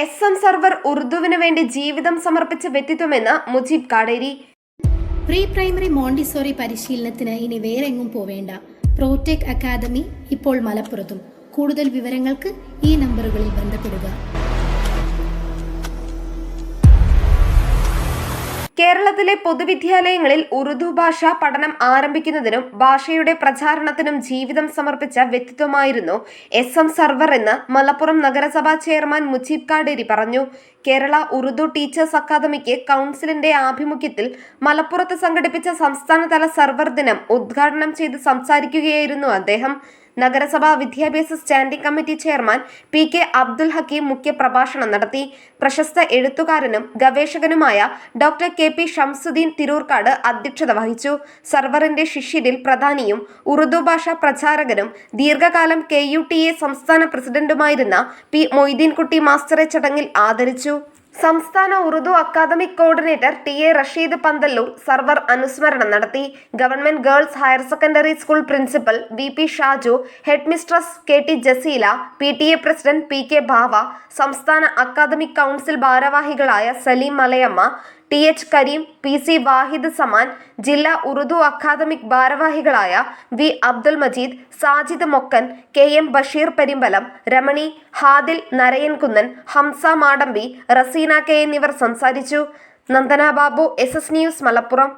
S M server ഉറുദുവിനു വേണ്ടി ജീവിതം സമർപ്പിച്ച വ്യക്തിത്വമെന്ന് Mujeeb Kaderi. Pre primary Montessori പരിശീലനത്തിന് ഇനി വേറെങ്ങും പോവേണ്ട. പ്രോടെക് അക്കാദമി ഇപ്പോൾ മലപ്പുറത്തും. കൂടുതൽ വിവരങ്ങൾക്ക് ഈ നമ്പറുകളിൽ ബന്ധപ്പെടുക. കേരളത്തിലെ പൊതുവിദ്യാലയങ്ങളിൽ ഉറുദു ഭാഷ പഠനം ആരംഭിക്കുന്നതിനും ഭാഷയുടെ പ്രചാരണത്തിനും ജീവിതം സമർപ്പിച്ച വ്യക്തിത്വമായിരുന്നു എസ് എം സർവർ എന്ന് മലപ്പുറം നഗരസഭാ ചെയർമാൻ മുജീബ് കാടേരി പറഞ്ഞു. കേരള ഉറുദു ടീച്ചേഴ്സ് അക്കാദമിക്ക് കൗൺസിലിന്റെ ആഭിമുഖ്യത്തിൽ മലപ്പുറത്ത് സംഘടിപ്പിച്ച സംസ്ഥാനതല സർവർ ദിനം ഉദ്ഘാടനം ചെയ്ത് സംസാരിക്കുകയായിരുന്നു അദ്ദേഹം. നഗരസഭാ വിദ്യാഭ്യാസ standing committee chairman P K Abdul Hakeem മുഖ്യപ്രഭാഷണം നടത്തി. പ്രശസ്ത എഴുത്തുകാരനും ഗവേഷകനുമായ doctor K. P. Shamsuddin Tirurkad അധ്യക്ഷത വഹിച്ചു. സർവറിന്റെ ശിഷ്യരിൽ പ്രധാനിയും ഉറുദു ഭാഷാ പ്രചാരകനും ദീർഘകാലം കെ. യു. ടി. എ സംസ്ഥാന പ്രസിഡന്റുമായിരുന്ന പി. മൊയ്തീൻകുട്ടി മാസ്റ്ററെ ചടങ്ങിൽ ആദരിച്ചു. സംസ്ഥാന Urdu academic coordinator T A Rasheed Panthalloor Sarwar അനുസ്മരണം നടത്തി. Government girls higher secondary school principal V P Shaju head mistress K T Jaseela P T A president P K Bhava സംസ്ഥാന academic council ഭാരവാഹികളായ Saleem Malayamma T H Kareem P C Wahid Saman ജില്ലാ Urdu academic ഭാരവാഹികളായ V Abdul Majeed Sajid Mokkan K M Basheer Perimbalam Ramani Hadil Narayankunnan Hamsa Madambi Raseena K എന്നിവർ സംസാരിച്ചു. Nandana Babu S S news Malappuram.